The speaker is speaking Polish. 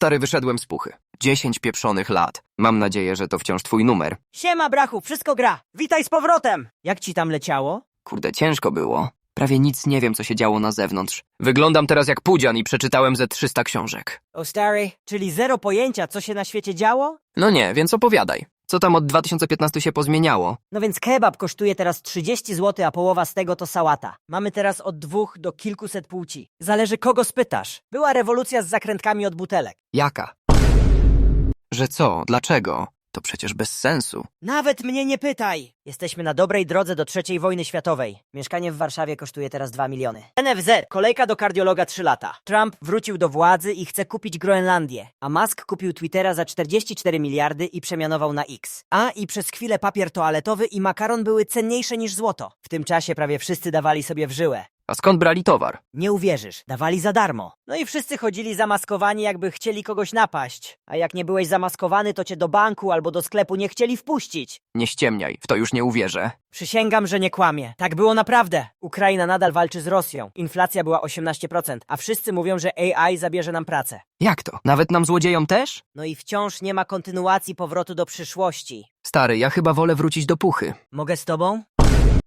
Stary, wyszedłem z puchy. Dziesięć pieprzonych lat. Mam nadzieję, że to wciąż twój numer. Siema, brachu, wszystko gra. Witaj z powrotem. Jak ci tam leciało? Kurde, ciężko było. Prawie nic nie wiem, co się działo na zewnątrz. Wyglądam teraz jak pudzian i przeczytałem ze 300 książek. O stary, czyli zero pojęcia, co się na świecie działo? No nie, więc opowiadaj. Co tam od 2015 się pozmieniało? No więc kebab kosztuje teraz 30 zł, a połowa z tego to sałata. Mamy teraz od dwóch do kilkuset płci. Zależy kogo spytasz. Była rewolucja z zakrętkami od butelek. Jaka? Że co? Dlaczego? To przecież bez sensu. Nawet mnie nie pytaj! Jesteśmy na dobrej drodze do trzeciej wojny światowej. Mieszkanie w Warszawie kosztuje teraz 2 miliony. NFZ, kolejka do kardiologa 3 lata. Trump wrócił do władzy i chce kupić Groenlandię. A Musk kupił Twittera za 44 miliardy i przemianował na X. A i przez chwilę papier toaletowy i makaron były cenniejsze niż złoto. W tym czasie prawie wszyscy dawali sobie w żyłę. A skąd brali towar? Nie uwierzysz, dawali za darmo. No i wszyscy chodzili zamaskowani, jakby chcieli kogoś napaść. A jak nie byłeś zamaskowany, to cię do banku albo do sklepu nie chcieli wpuścić. Nie ściemniaj, w to już nie uwierzę. Przysięgam, że nie kłamie. Tak było naprawdę. Ukraina nadal walczy z Rosją. Inflacja była 18%, a wszyscy mówią, że AI zabierze nam pracę. Jak to? Nawet nam złodziejom też? No i wciąż nie ma kontynuacji powrotu do przyszłości. Stary, ja chyba wolę wrócić do puchy. Mogę z tobą?